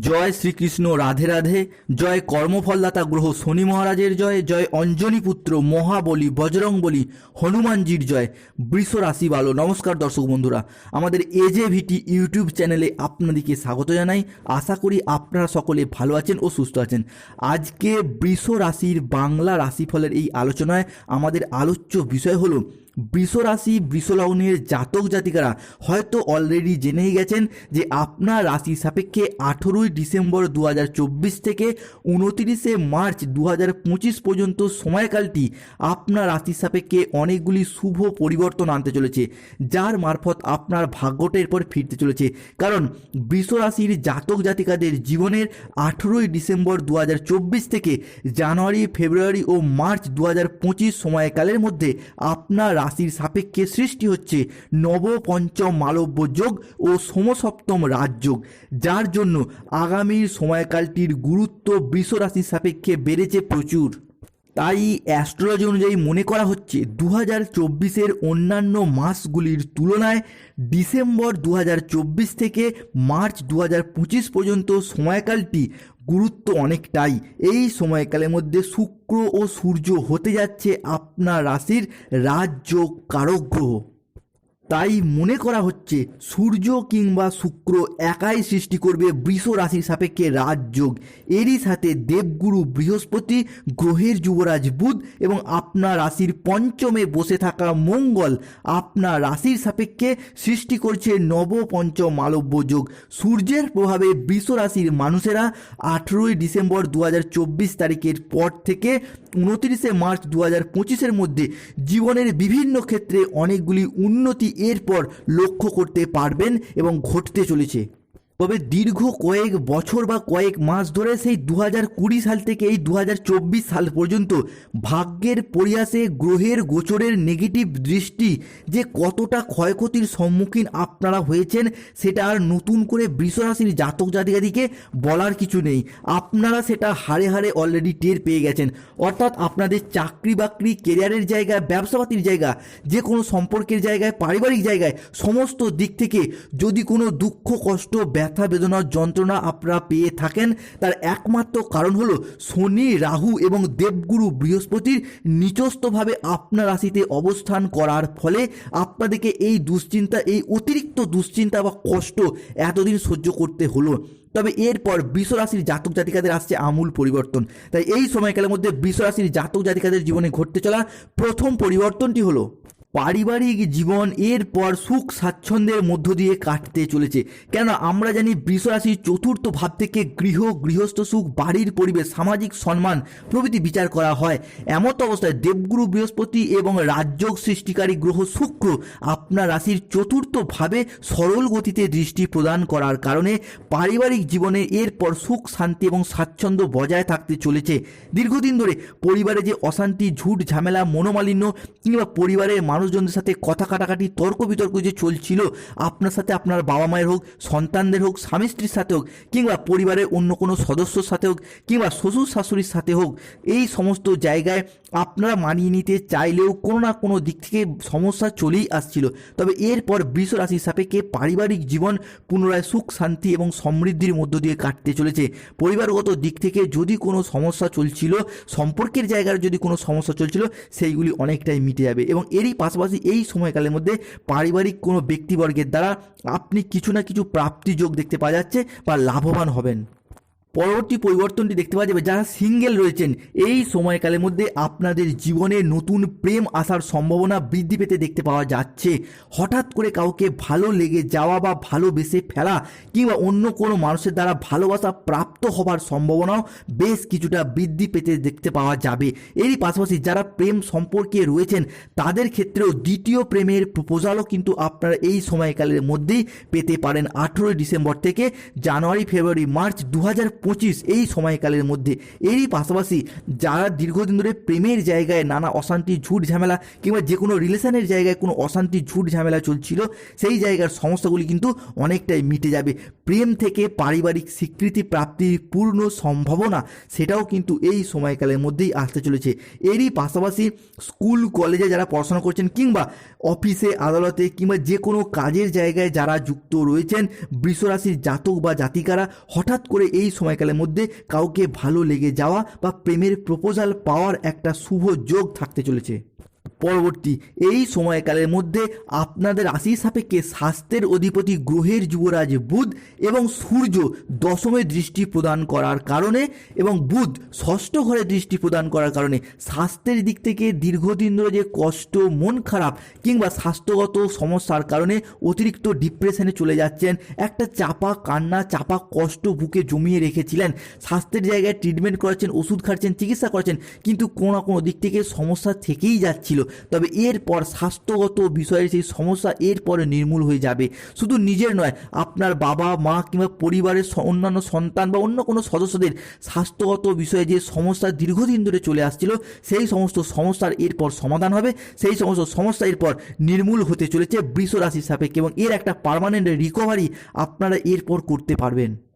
জয় শ্রীকৃষ্ণ, রাধে রাধে। জয় কর্মফলদাতা গ্রহ শনি মহারাজের জয়। জয় অঞ্জনী পুত্র মহাবলী বজরং বলি হনুমানজির জয়। বৃষ রাশি ভালো নমস্কার দর্শক বন্ধুরা। আমাদের এজে ভিটি ইউটিউব চ্যানেলে আপনাদেরকে স্বাগত জানাই। আশা করি আপনারা সকলে ভালো আছেন ও সুস্থ আছেন। আজকে বৃষ রাশির বাংলা রাশিফলের এই আলোচনায় আমাদের আলোচ্য বিষয় হলো বৃষ রাশি বৃষলগ্নের জাতক জাতিকারা হয়তো অলরেডি জেনেই গেছেন যে আপনার রাশি সাপেক্ষে আঠেরোই ডিসেম্বর দু হাজার চব্বিশ থেকে উনতিরিশে মার্চ দু হাজার পঁচিশ পর্যন্ত সময়কালটি আপনার রাশি সাপেক্ষে অনেকগুলি শুভ পরিবর্তন আনতে চলেছে, যার মারফত আপনার ভাগ্যটা এরপর ফিরতে চলেছে। কারণ বৃষ রাশির জাতক জাতিকাদের জীবনের আঠেরোই ডিসেম্বর দু হাজার চব্বিশ থেকে জানুয়ারি, ফেব্রুয়ারি ও মার্চ দু হাজার পঁচিশ সময়কালের মধ্যে আপনার রাশির সাপেক্ষে সৃষ্টি হচ্ছে নবপঞ্চম মালব্য যোগ ও সমসপ্তম রাজযোগ যার জন্য আগামীর সময়কালটির গুরুত্ব বৃষ রাশির সাপেক্ষে বেড়েছে প্রচুর। তাই অ্যাস্ট্রোলজি অনুযায়ী মনে করা হচ্ছে দু হাজার চব্বিশের অন্যান্য মাসগুলির তুলনায় ডিসেম্বর দু হাজার চব্বিশ থেকে মার্চ দু হাজার পঁচিশ পর্যন্ত সময়কালটি গুরুত্ব অনেকটাই। এই সময়কালের মধ্যে শুক্র ও সূর্য হতে যাচ্ছে আপনার রাশির রাজযোগ কারক গ্রহ। তাই মনে করা হচ্ছে সূর্য কিংবা শুক্র একাই সৃষ্টি করবে বৃষ রাশির সাপেক্ষে রাজযোগ। এরই সাথে দেবগুরু বৃহস্পতি, গ্রহের যুবরাজ বুধ এবং আপনার রাশির পঞ্চমে বসে থাকা মঙ্গল আপনার রাশির সাপেক্ষে সৃষ্টি করছে নব পঞ্চম মালব্য যোগ। সূর্যের প্রভাবে বৃষ রাশির মানুষেরা আঠেরোই ডিসেম্বর দু হাজার চব্বিশ তারিখের পর থেকে উনত্রিশে মার্চ দু হাজার মধ্যে জীবনের বিভিন্ন ক্ষেত্রে অনেকগুলি উন্নতি এরপর লক্ষ্য করতে পারবেন এবং ঘটতে চলেছে। তবে দীর্ঘ কয়েক বছর বা কয়েক মাস ধরে সেই দু কুড়ি সাল থেকে এই দু হাজার চব্বিশ সাল পর্যন্ত ভাগ্যের পরিয়াসে গ্রহের গোচরের নেগেটিভ দৃষ্টি যে কতটা ক্ষয়ক্ষতির সম্মুখীন আপনারা হয়েছেন সেটা আর নতুন করে বৃষরাশির জাতক জাতিকাদিকে বলার কিছু নেই। আপনারা সেটা হারে হারে অলরেডি টের পেয়ে গেছেন। অর্থাৎ আপনাদের চাকরি বাকরি কেরিয়ারের জায়গায় ব্যবসাপাতির জায়গা যে কোনো সম্পর্কের জায়গায়, পারিবারিক জায়গায়, সমস্ত দিক থেকে যদি কোনো দুঃখ, কষ্ট বেদনার যন্ত্রণা আপনারা পেয়ে থাকেন। তার একমাত্র কারণ হলো শনি, রাহু এবং দেবগুরু বৃহস্পতির নিচস্থভাবে আপনার রাশিতে অবস্থান করার ফলে আপনাদেরকে এই দুশ্চিন্তা, এই অতিরিক্ত দুশ্চিন্তা বা কষ্ট এতদিন সহ্য করতে হলো। তবে এরপর বৃষরাশির জাতক জাতিকাদের আসছে আমূল পরিবর্তন। তাই এই সময়কালের মধ্যে বৃষরাশির জাতক জাতিকাদের জীবনে ঘটতে চলা প্রথম পরিবর্তনটি হলো পারিবারিক জীবন এরপর সুখ স্বাচ্ছন্দ্যের মধ্য দিয়ে কাটতে চলেছে। কেন আমরা জানি বৃষরাশির চতুর্থ ভাব থেকে গৃহ, গৃহস্থ সুখ, বাড়ির পরিবেশ, সামাজিক সম্মান প্রভৃতি বিচার করা হয়। এমত অবস্থায় দেবগুরু বৃহস্পতি এবং রাজযোগ সৃষ্টিকারী গ্রহ শুক্র আপনার রাশির চতুর্থ ভাবে সরল গতিতে দৃষ্টি প্রদান করার কারণে পারিবারিক জীবনে এরপর সুখ, শান্তি এবং স্বাচ্ছন্দ্য বজায় থাকতে চলেছে। দীর্ঘদিন ধরে পরিবারে যে অশান্তি, ঝুট, ঝামেলা, মনোমালিন্য কিংবা পরিবারের মানুষজনদের সাথে কথা কাটাকাটি, তর্ক বিতর্ক যে চলছিল, আপনার সাথে আপনার বাবা মায়ের হোক, সন্তানদের হোক, স্বামী স্ত্রীর সাথে হোক, কিংবা পরিবারের অন্য কোনো সদস্যর সাথে হোক, কিংবা শ্বশুর শাশুড়ির সাথে হোক, এই সমস্ত জায়গায় আপনারা মানিয়ে নিতে চাইলেও কোনো না কোনো দিক থেকে সমস্যা চলেই আসছিল। তবে এরপর বৃষ রাশির সাপেক্ষে পারিবারিক জীবন পুনরায় সুখ, শান্তি এবং সমৃদ্ধির মধ্য দিয়ে কাটতে চলেছে। পরিবারগত দিক থেকে যদি কোনো সমস্যা চলছিল, সম্পর্কের জায়গার যদি কোনো সমস্যা চলছিল, সেইগুলি অনেকটাই মিটে যাবে এবং এরই পাশাপাশি এই সময়কালের মধ্যে পারিবারিক কোনো ব্যক্তিবর্গের দ্বারা আপনি কিছু না কিছু প্রাপ্তি যোগ দেখতে পাওয়া যাচ্ছে বা লাভবান হবেন। পরবর্তী পরিবর্তনটি দেখতে পাওয়া যাবে যারা সিঙ্গেল রয়েছেন। এই সময়কালের মধ্যে আপনাদের জীবনে নতুন প্রেম আসার সম্ভাবনা বৃদ্ধি পেতে দেখতে পাওয়া যাচ্ছে। হঠাৎ করে কাউকে ভালো লেগে যাওয়া বা ভালোবেসে ফেলা কিংবা অন্য কোনো মানুষের দ্বারা ভালোবাসা প্রাপ্ত হবার সম্ভাবনাও বেশ কিছুটা বৃদ্ধি পেতে দেখতে পাওয়া যাবে। এরই পাশাপাশি যারা প্রেম সম্পর্কে রয়েছেন, তাদের ক্ষেত্রেও দ্বিতীয় প্রেমের প্রপোজালও কিন্তু আপনারা এই সময়কালের মধ্যেই পেতে পারেন। আঠেরোই ডিসেম্বর থেকে জানুয়ারি, ফেব্রুয়ারি, মার্চ দু পঁচিশ এই সময়কালের মধ্যে। এরই পাশাপাশি যারা দীর্ঘদিন ধরে প্রেমের জায়গায় নানা অশান্তি, ঝুট ঝামেলা কিংবা যে কোনো রিলেশনের জায়গায় কোনো অশান্তি, ঝুট ঝামেলা চলছিল, সেই জায়গার সমস্যাগুলি কিন্তু অনেকটাই মিটে যাবে। প্রেম থেকে পারিবারিক স্বীকৃতি প্রাপ্তির পূর্ণ সম্ভাবনা সেটাও কিন্তু এই সময়কালের মধ্যেই আসতে চলেছে। এরই পাশাপাশি স্কুল, কলেজে যারা পড়াশোনা করছেন কিংবা অফিসে, আদালতে কিংবা যে কোনো কাজের জায়গায় যারা যুক্ত রয়েছেন, বৃষরাশির জাতক বা জাতিকারা, হঠাৎ করে এই সময়কালের মধ্যে কাউকে ভালো লেগে যাওয়া বা প্রেমের প্রপোজাল পাওয়ার একটা শুভ যোগ থাকতে চলেছে। পরবর্তী এই সময়কালের মধ্যে আপনাদের রাশি সাপেক্ষে স্বাস্থ্যের অধিপতি গ্রহের যুবরাজ বুধ এবং সূর্য দশমে দৃষ্টি প্রদান করার কারণে এবং বুধ ষষ্ঠ ঘরে দৃষ্টি প্রদান করার কারণে স্বাস্থ্যের দিক থেকে দীর্ঘদিন ধরে যে কষ্ট, মন খারাপ কিংবা স্বাস্থ্যগত সমস্যার কারণে অতিরিক্ত ডিপ্রেশনে চলে যাচ্ছেন, একটা চাপা কান্না, চাপা কষ্ট বুকে জমিয়ে রেখেছিলেন, স্বাস্থ্যের জায়গায় ট্রিটমেন্ট করাচ্ছেন, ওষুধ খাচ্ছেন, চিকিৎসা করছেন কিন্তু কোনো না কোনো দিক থেকে সমস্যা থেকেই যাচ্ছিল। তবে এরপর স্বাস্থ্যগত বিষয়ের সেই সমস্যা এরপরে নির্মূল হয়ে যাবে। শুধু নিজের নয়, আপনার বাবা, মা কিংবা পরিবারের অন্যান্য সন্তান বা অন্য কোনো সদস্যদের স্বাস্থ্যগত বিষয়ে যে সমস্যা দীর্ঘদিন ধরে চলে আসছিল, সেই সমস্ত সমস্যার এরপর সমাধান হবে। সেই সমস্ত সমস্যা এরপর নির্মূল হতে চলেছে বৃষ রাশির সাপেক্ষে এবং এর একটা পার্মানেন্ট রিকভারি আপনারা এরপর করতে পারবেন।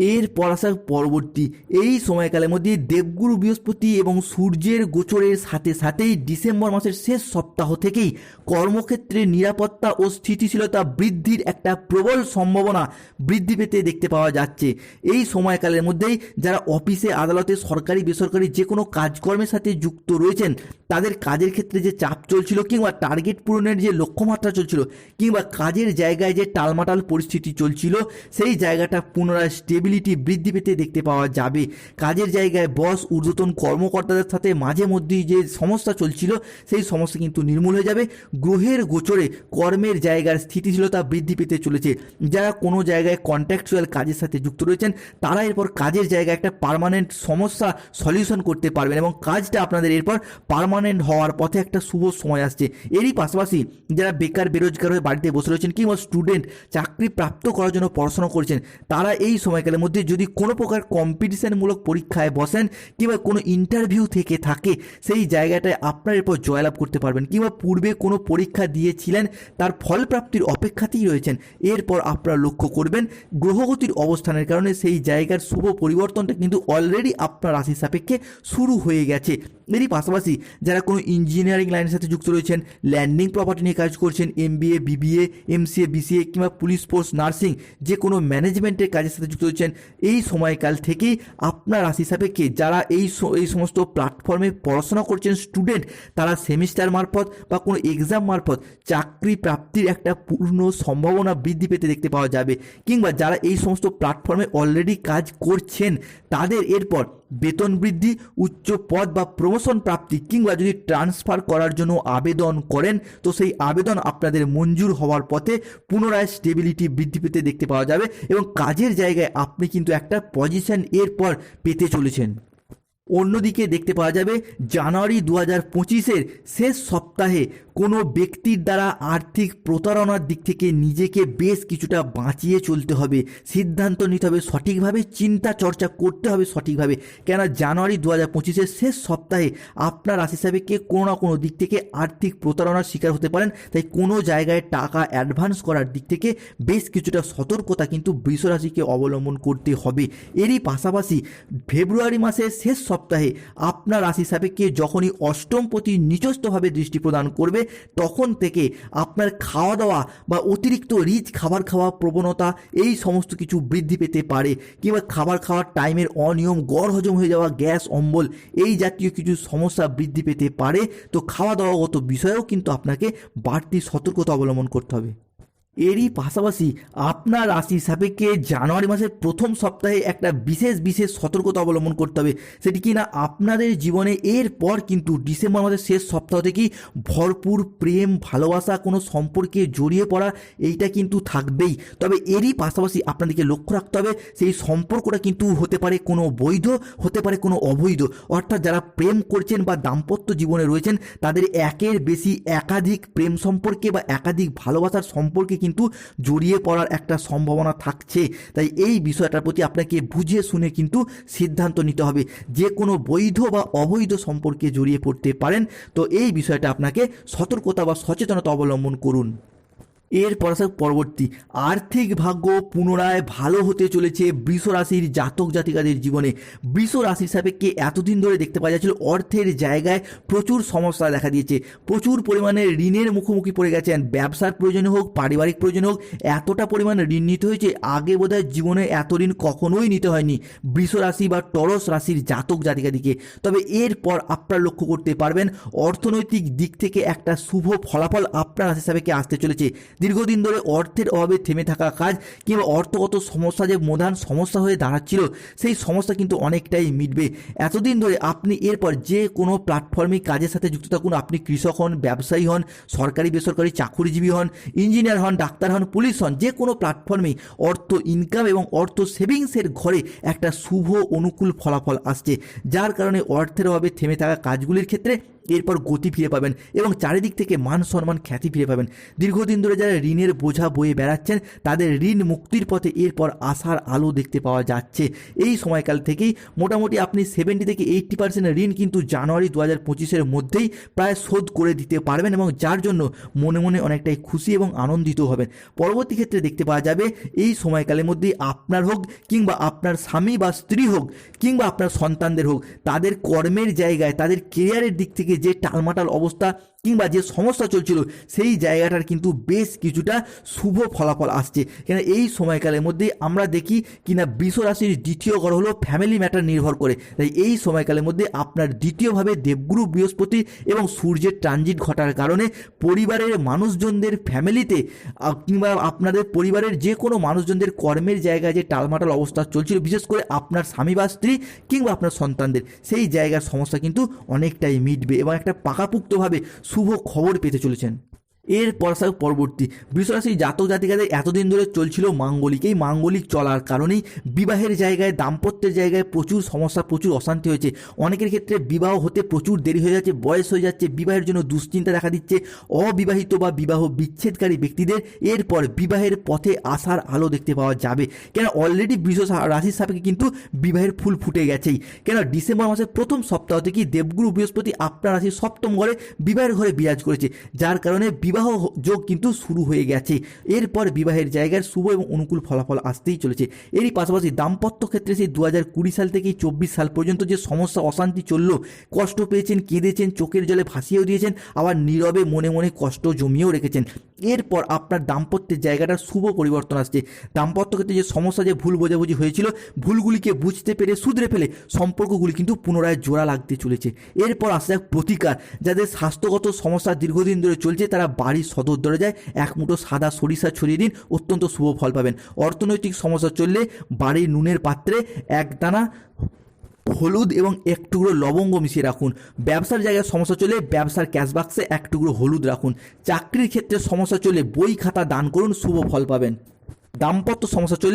এরপর আসা পরবর্তী এই সময়কালের মধ্যে দেবগুরু বৃহস্পতি এবং সূর্যের গোচরের সাথে সাথেই ডিসেম্বর মাসের শেষ সপ্তাহ থেকেই কর্মক্ষেত্রে নিরাপত্তা ও স্থিতিশীলতা বৃদ্ধির একটা প্রবল সম্ভাবনা বৃদ্ধি পেতে দেখতে পাওয়া যাচ্ছে। এই সময়কালের মধ্যেই যারা অফিসে, আদালতে, সরকারি, বেসরকারি যে কোনো কাজকর্মের সাথে যুক্ত রয়েছেন, তাদের কাজের ক্ষেত্রে যে চাপ চলছিল কিংবা টার্গেট পূরণের যে লক্ষ্যমাত্রা চলছিল কিংবা কাজের জায়গায় যে টালমাটাল পরিস্থিতি চলছিল, সেই জায়গাটা পুনরায় স্টেবিলিটি বৃদ্ধি পেতে দেখতে পাওয়া যাবে। কাজের জায়গায় বস ঊর্ধ্বতন কর্মকর্তাদের সাথে মাঝে মধ্যেই যে সমস্যা চলছিল, সেই সমস্যা কিন্তু নির্মূল হয়ে যাবে। গ্রহের গোচরে কর্মের জায়গার স্থিতিশীলতা বৃদ্ধি পেতে চলেছে। যারা কোনো জায়গায় কন্ট্রাকচুয়াল কাজের সাথে যুক্ত রয়েছেন, তারা এরপর কাজের জায়গায় একটা পার্মানেন্ট সমস্যা সলিউশন করতে পারবেন এবং কাজটা আপনাদের এরপর পার্মানেন্ট হওয়ার পথে একটা শুভ সময় আসছে। এরই পাশাপাশি যারা বেকার, বেরোজগার হয়ে বাড়িতে বসে রয়েছেন কিংবা স্টুডেন্ট চাকরি প্রাপ্ত করার জন্য পড়াশোনা করছেন, তারা এই সময়কালের মধ্যে যদি কোনো প্রকার কম্পিটিশনমূলক পরীক্ষায় বসেন কিংবা কোনো ইন্টারভিউ থেকে থাকে, সেই জায়গাটায় আপনার এরপর জয়লাভ করতে পারবেন। কিংবা পূর্বে কোনো পরীক্ষা দিয়েছিলেন, তার ফলপ্রাপ্তির অপেক্ষাতেই রয়েছেন। এরপর আপনারা লক্ষ্য করবেন, গ্রহগতির অবস্থানের কারণে সেই জায়গার শুভ পরিবর্তনটা কিন্তু অলরেডি আপনার রাশি সাপেক্ষে শুরু হয়ে গেছে। এরই পাশাপাশি যারা কোনো ইঞ্জিনিয়ারিং লাইনের সাথে যুক্ত রয়েছেন ল্যান্ডিং প্রপার্টি নিয়ে কাজ করছেন M MBA BBA MCA BCA কিংবা পুলিশ ফোর্স নার্সিং যে কোনো ম্যানেজমেন্টের কাজের সাথে যুক্ত রয়েছেন, এই সময়কাল থেকেই আপনার রাশি সাপেক্ষে যারা এই এই সমস্ত প্ল্যাটফর্মে পড়াশোনা করছেন স্টুডেন্ট তারা সেমিস্টার মারফত বা কোনো এক্সাম মারফত চাকরি প্রাপ্তির একটা পূর্ণ সম্ভাবনা বৃদ্ধি পেতে দেখতে পাওয়া যাবে। কিংবা যারা এই সমস্ত প্ল্যাটফর্মে অলরেডি কাজ করছেন, তাদের এরপর বেতন বৃদ্ধি, উচ্চ পদ বা প্রমোশন প্রাপ্তি কিংবা যদি ট্রান্সফার করার জন্য আবেদন করেন, তো সেই আবেদন আপনাদের মঞ্জুর হওয়ার পথে পুনরায় স্টেবিলিটি বৃদ্ধি পেতে দেখতে পাওয়া যাবে এবং কাজের জায়গায় আপনি কিন্তু একটা পজিশন এরপর পেতে চলেছেন। অন্যদিকে দেখতে পাওয়া যাবে, জানুয়ারি দু হাজার পঁচিশের শেষ সপ্তাহে কোনো ব্যক্তির দ্বারা আর্থিক প্রতারণার দিক থেকে নিজেকে বেশ কিছুটা বাঁচিয়ে চলতে হবে। সিদ্ধান্ত নিতে হবে সঠিকভাবে, চিন্তা চর্চা করতে হবে সঠিকভাবে। কেন জানুয়ারি দু হাজার পঁচিশের শেষ সপ্তাহে আপনার রাশি হিসাবে কে কোনো না কোনো দিক থেকে আর্থিক প্রতারণার শিকার হতে পারেন। তাই কোনো জায়গায় টাকা অ্যাডভান্স করার দিক থেকে বেশ কিছুটা সতর্কতা কিন্তু বৃষ রাশিকে অবলম্বন করতে হবে। এরই পাশাপাশি ফেব্রুয়ারি মাসের শেষ সপ্তাহে আপনার রাশি সাপেক্ষে যখনই অষ্টম প্রতি নিচস্থভাবে দৃষ্টি প্রদান করবে, তখন থেকে আপনার খাওয়া দাওয়া বা অতিরিক্ত রিচ খাবার খাওয়া প্রবণতা, এই সমস্ত কিছু বৃদ্ধি পেতে পারে। কিংবা খাবার খাওয়ার টাইমের অনিয়ম গড় হজম হয়ে যাওয়া, গ্যাস, অম্বল, এই জাতীয় কিছু সমস্যা বৃদ্ধি পেতে পারে। তো খাওয়া দাওয়াগত বিষয়েও কিন্তু আপনাকে বাড়তি সতর্কতা অবলম্বন করতে হবে। এরই পাশাপাশি আপনার রাশির সাপেক্ষে জানুয়ারি মাসের প্রথম সপ্তাহে একটা বিশেষ বিশেষ সতর্কতা অবলম্বন করতে হবে। সেটি কি না আপনাদের জীবনে এরপর কিন্তু ডিসেম্বর মাসের শেষ সপ্তাহ থেকেই ভরপুর প্রেম, ভালোবাসা, কোনো সম্পর্কে জড়িয়ে পড়া এইটা কিন্তু থাকবেই। তবে এরই পাশাপাশি আপনাদেরকে লক্ষ্য রাখতে হবে, সেই সম্পর্কটা কিন্তু হতে পারে কোনো বৈধ, হতে পারে কোনো অবৈধ। অর্থাৎ যারা প্রেম করছেন বা দাম্পত্য জীবনে রয়েছেন, তাদের একের বেশি একাধিক প্রেম সম্পর্কে বা একাধিক ভালোবাসার সম্পর্কে কিন্তু জড়িয়ে পড়ার একটা সম্ভাবনা থাকছে। তাই এই বিষয়টার প্রতি আপনাকে বুঝে শুনে কিন্তু সিদ্ধান্ত নিতে হবে। যে কোনো বৈধ বা অবৈধ সম্পর্কে জড়িয়ে পড়তে পারেন। তো এই বিষয়টা আপনাকে সতর্কতা বা সচেতনতা অবলম্বন করুন। এরপর আসা পরবর্তী আর্থিক ভাগ্য পুনরায় ভালো হতে চলেছে বৃষ রাশির জাতক জাতিকাদের জীবনে। বৃষ রাশির সাপেক্ষে এতদিন ধরে দেখতে পাওয়া যাচ্ছিল অর্থের জায়গায় প্রচুর সমস্যা দেখা দিয়েছে। প্রচুর পরিমাণে ঋণের মুখোমুখি পড়ে গেছেন। ব্যবসার প্রয়োজনে হোক, পারিবারিক প্রয়োজনে হোক, এতটা পরিমাণ ঋণ নিতে হয়েছে, আগে বোধহয় জীবনে এত ঋণ কখনোই নিতে হয়নি বৃষ রাশি বা টরস রাশির জাতক জাতিকাদিকে। তবে এরপর আপনারা লক্ষ্য করতে পারবেন, অর্থনৈতিক দিক থেকে একটা শুভ ফলাফল আপনার রাশি সাপেক্ষে আসতে চলেছে। দীর্ঘদিন ধরে অর্থের অভাবে থেমে থাকা কাজ কিংবা অর্থগত সমস্যা যে প্রধান সমস্যা হয়ে দাঁড়াচ্ছিল, সেই সমস্যা কিন্তু অনেকটাই মিটবে। এতদিন ধরে আপনি এরপর যে কোনো প্ল্যাটফর্মে কাজের সাথে যুক্ত থাকুন। আপনি কৃষক হন, ব্যবসায়ী হন, সরকারি, বেসরকারি, চাকুরিজীবী হন ইঞ্জিনিয়ার হন, ডাক্তার হন, পুলিশ হন, যে কোনো প্ল্যাটফর্মে অর্থ ইনকাম এবং অর্থ সেভিংসের ঘরে একটা শুভ, অনুকূল ফলাফল আসছে। যার কারণে অর্থের অভাবে থেমে থাকা কাজগুলির ক্ষেত্রে এরপর গতি ফিরে পাবেন এবং চারিদিক থেকে মান সম্মান খ্যাতি ফিরে পাবেন। দীর্ঘদিন ধরে যারা ঋণের বোঝা বয়ে বেড়াচ্ছেন, তাদের ঋণ মুক্তির পথে এরপর আশার আলো দেখতে পাওয়া যাচ্ছে। এই সময়কাল থেকেই মোটামুটি আপনি সেভেন্টি থেকে এইট্টি পার্সেন্ট ঋণ কিন্তু জানুয়ারি দু হাজার পঁচিশের মধ্যেই প্রায় শোধ করে দিতে পারবেন এবং যার জন্য মনে মনে অনেকটাই খুশি এবং আনন্দিত হবেন। পরবর্তী ক্ষেত্রে দেখতে পাওয়া যাবে, এই সময়কালের মধ্যেই আপনার হোক কিংবা আপনার স্বামী বা স্ত্রী হোক কিংবা আপনার সন্তানদের হোক, তাদের কর্মের জায়গায়, তাদের কেরিয়ারের দিক থেকে যে টালমাটাল অবস্থা কিংবা যে সমস্যা চলছিল, সেই জায়গাটার কিন্তু বেশ কিছুটা শুভ ফলাফল আসছে। কেন এই সময়কালের মধ্যে আমরা দেখি কিনা রাশির দ্বিতীয় ঘর হলো ফ্যামিলি ম্যাটার নির্ভর করে। তাই এই সময়কালের মধ্যে আপনার দ্বিতীয়ভাবে দেবগুরু বৃহস্পতি এবং সূর্যের ট্রানজিট ঘটার কারণে পরিবারের মানুষজনদের ফ্যামিলিতে কিংবা আপনাদের পরিবারের যে কোনো মানুষজনদের কর্মের জায়গায় যে টালমাটাল অবস্থা চলছিল, বিশেষ করে আপনার স্বামী বা স্ত্রী কিংবা আপনার সন্তানদের, সেই জায়গার সমস্যা কিন্তু অনেকটাই মিটবে এবং একটা পাকাপুক্তভাবে শুভ খবর পেতে চলেছেন। এর পরশা পরবর্তী। বৃষরাশি জাতক জাতিকাদের এতদিন ধরে চলছিল মাঙ্গলিক এই মাঙ্গলিক চলার কারণেই বিবাহের জায়গায়, দাম্পত্যের জায়গায় প্রচুর সমস্যা, প্রচুর অশান্তি হয়েছে। অনেকের ক্ষেত্রে বিবাহ হতে প্রচুর দেরি হয়ে যাচ্ছে, বয়স হয়ে যাচ্ছে, বিবাহের জন্য দুশ্চিন্তা দেখা দিচ্ছে। অবিবাহিত বা বিবাহ বিচ্ছেদকারী ব্যক্তিদের এরপর বিবাহের পথে আসার আলো দেখতে পাওয়া যাবে। কেন অলরেডি বৃষ রাশির সাপেক্ষে কিন্তু বিবাহের ফুল ফুটে গেছেই। কেন ডিসেম্বর মাসের প্রথম সপ্তাহ থেকেই দেবগুরু বৃহস্পতি আপনার রাশির সপ্তম ঘরে বিবাহের ঘরে বিরাজ করেছে? যার কারণে বিবাহ যোগ কিন্তু শুরু হয়ে গেছে। এরপর বিবাহের জায়গার শুভ এবং অনুকূল ফলাফল আসতেই চলেছে। এরই পাশাপাশি দাম্পত্য ক্ষেত্রে সেই দু হাজার কুড়ি সাল থেকে চব্বিশ সাল পর্যন্ত যে সমস্যা, অশান্তি চলল, কষ্ট পেয়েছেন, কেঁদেছেন, চোখের জলে ভাসিয়েও দিয়েছেন, আবার নীরবে মনে মনে কষ্ট জমিয়েও রেখেছেন। এরপর আপনার দাম্পত্যের জায়গাটার শুভ পরিবর্তন আসছে। দাম্পত্য ক্ষেত্রে যে সমস্যা, যে ভুল বোঝাবুঝি হয়েছিল, ভুলগুলিকে বুঝতে পেরে, শুধরে ফেলে সম্পর্কগুলি কিন্তু পুনরায় জোড়া লাগতে চলেছে। এরপর আসে এক প্রতিকার। যাদের স্বাস্থ্যগত সমস্যা দীর্ঘদিন ধরে চলছে, তারা বাড়ির সদর দরজায় এক মুঠো সাদা সরিষা ছড়িয়ে দিন, অত্যন্ত শুভ ফল পাবেন। অর্থনৈতিক সমস্যা চললে বাড়ির নুনের পাত্রে এক দানা হলুদ এবং এক টুকরো লবঙ্গ মিশিয়ে রাখুন। ব্যবসার জায়গায় সমস্যা চলে ব্যবসার ক্যাশ বাক্সে এক টুকরো হলুদ রাখুন। চাকরির ক্ষেত্রে সমস্যা চলে বই খাতা দান করুন, শুভ ফল পাবেন। দাম্পত্য সমস্যা চললে